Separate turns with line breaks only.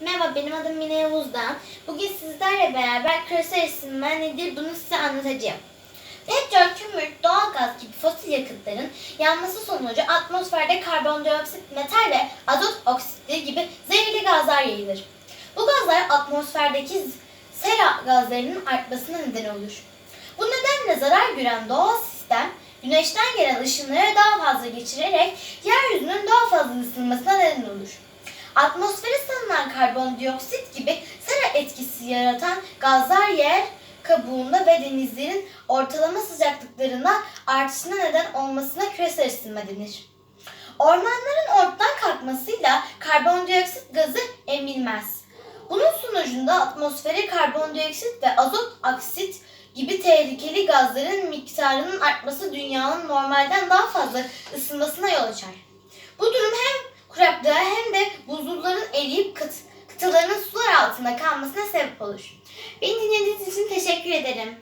Merhaba benim adım Mine Yavuz'dan. Bugün sizlerle beraber küresel ısınma nedir bunu size anlatacağım. Petrol, kömür, doğalgaz gibi fosil yakıtların yanması sonucu atmosferde karbondioksit, metal ve azot oksitleri gibi zehirli gazlar yayılır. Bu gazlar atmosferdeki sera gazlarının artmasına neden olur. Bu nedenle zarar gören doğal sistem güneşten gelen ışınları daha fazla geçirerek yeryüzünün daha fazla ısınmasına neden olur. Atmosfere salınan karbondioksit gibi sera etkisi yaratan gazlar yer kabuğunda ve denizlerin ortalama sıcaklıklarına artışına neden olmasına küresel ısınma denir. Ormanların ortadan kalkmasıyla karbondioksit gazı emilmez. Bunun sonucunda atmosfere karbondioksit ve azot oksit gibi tehlikeli gazların miktarının artması dünyanın normalden daha fazla ısınmasına yol açar. Bu durum hem eriyip kıt, kıtaların sular altında kalmasına sebep olur. Beni dinlediğiniz için teşekkür ederim.